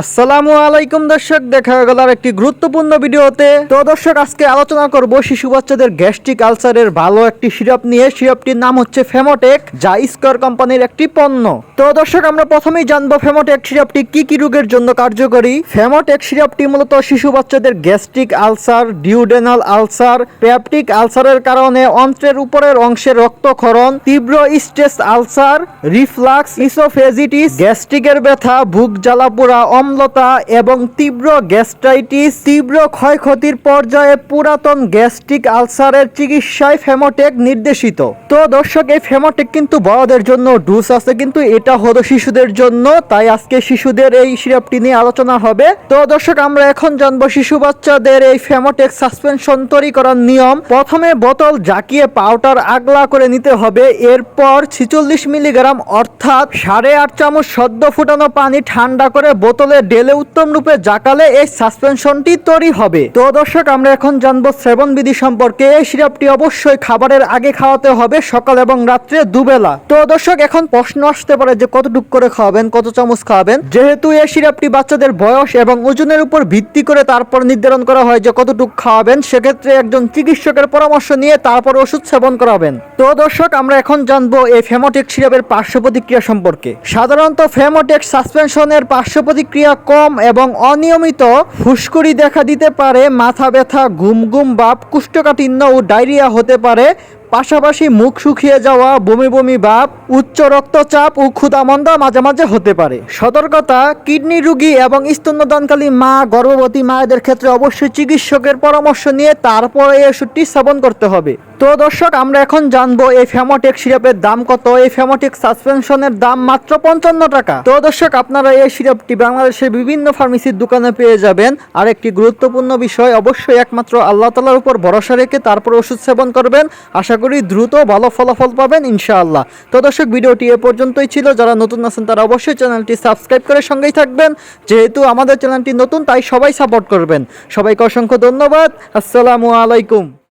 আসসালামু আলাইকুম দর্শক, দেখা গেল একটি গুরুত্বপূর্ণ ভিডিওতে। তো দর্শক, আজকে আলোচনা করব শিশু বাচ্চাদের গ্যাস্ট্রিক আলসারের ভালো একটি সিরাপ নিয়ে। সিরাপটির নাম হচ্ছে ফেমোটেক, যা স্কোয়ার কোম্পানির একটি পণ্য। তো দর্শক, আমরা প্রথমেই জানব ফেমোটেক সিরাপটি কি কি রোগের জন্য কার্যকরী। ফেমোটেক সিরাপটি মূলত শিশু বাচ্চাদের gastric ulcer, duodenal ulcer peptic আলসারের কারণে অন্ত্রের উপরের অংশে রক্তক্ষরণ, তীব্র স্ট্রেস আলসার, রিফ্লাক্স, ইসোফেজিটিস, গ্যাস্ট্রিকের ব্যথা, বুক জ্বালাপোড়া অম্লতা এবং তীব্র গ্যাস্ট্রাইটিস, তীব্র ক্ষয়ক্ষতির পর্যায়ে পুরাতন গ্যাস্ট্রিক আলসারের চিকিৎসায় ফেমোটেক নির্দেশিত। তো দর্শক, এই ফেমোটেক কিন্তু বড়দের জন্য ডুস আছে কিন্তু এটা হলো শিশুদের জন্য, তাই আজকে শিশুদের এই সিরাপটি নিয়ে আলোচনা হবে। তো দর্শক, আমরা এখন জানব শিশু বাচ্চাদের এই ফেমোটেক সাসপেনশন তৈরি করার নিয়ম। প্রথমে বোতল জাকিয়ে পাউডার আগলা করে নিতে হবে, এরপর ছিচল্লিশ মিলিগ্রাম অর্থাৎ সাড়ে আট চামচ সদ্য ফুটানো পানি ঠান্ডা করে বোতলে ঢেলে উত্তম রূপে জাকালে এই সাসপেনশনটি তৈরি হবে। তো দর্শক, আমরা এখন জানব সেবন বিধি সম্পর্কে। এই সিরাপটি অবশ্যই খাবারের আগে খাওয়াতে হবে সকাল এবং রাত্রে দুবেলা। তো দর্শক, এখন প্রশ্ন আসতে পারে যে কতটুক করে খাওয়াবেন, কত চামচ খাওয়াবেন? যেহেতু এই সিরাপটি বাচ্চাদের বয়স এবং ওজনের উপর ভিত্তি করে তারপর নির্ধারণ করা হয় যে কতটুক খাওয়াবেন, সেক্ষেত্রে একজন চিকিৎসকের পরামর্শ নিয়ে তারপর ওষুধ সেবন করাবেন। তো দর্শক, আমরা এখন জানব এই ফেমোটেক সিরাপের পার্শ্ব প্রতিক্রিয়া সম্পর্কে। সাধারণত ফেমোটেক সাসপেনশনের পার্শ্ব প্রতিক্রিয়া কম এবং অনিয়মিত, ফুসকুড়ি দেখা দিতে পারে, মাথা ব্যথা, ঘুম ঘুম ভাব, কুষ্ঠকাঠিন্য ও ডায়রিয়া হতে পারে পাশাপাশি মুখ শুকিয়ে যাওয়া বমি বমি ভাব, উচ্চ রক্তচাপ ও ক্ষুধামন্দা মাঝে মাঝে হতে পারে। সতর্কতা, কিডনি রোগী এবং স্তন্যদানকালী মা, গর্ভবতী মায়েদের ক্ষেত্রে অবশ্যই চিকিৎসকের পরামর্শ নিয়ে তারপরে এই ওষুধটি সেবন করতে হবে। তো দর্শক, আমরা এখন জানব এই ফেমোটেক সিরাপের দাম কত? এই ফেমোটেক সাসপেনশনের দাম মাত্র পঞ্চান্ন টাকা। তো দর্শক, আপনারা এই সিরাপটি বাংলাদেশের বিভিন্ন ফার্মেসির দোকানে পেয়ে যাবেন। আর একটি গুরুত্বপূর্ণ বিষয়, অবশ্যই একমাত্র আল্লাহ তালার উপর ভরসা রেখে তারপর ওষুধ সেবন করবেন। আশা করি দ্রুত ভালো ফলাফল পাবেন, ইনশাআল্লাহ। তো দর্শক, ভিডিওটি এ পর্যন্তই ছিল। যারা নতুন আছেন তারা অবশ্যই চ্যানেলটি সাবস্ক্রাইব করে সঙ্গেই থাকবেন। যেহেতু আমাদের চ্যানেলটি নতুন, তাই সবাই সাপোর্ট করবেন। সবাইকে অসংখ্য ধন্যবাদ। আসসালামু আলাইকুম।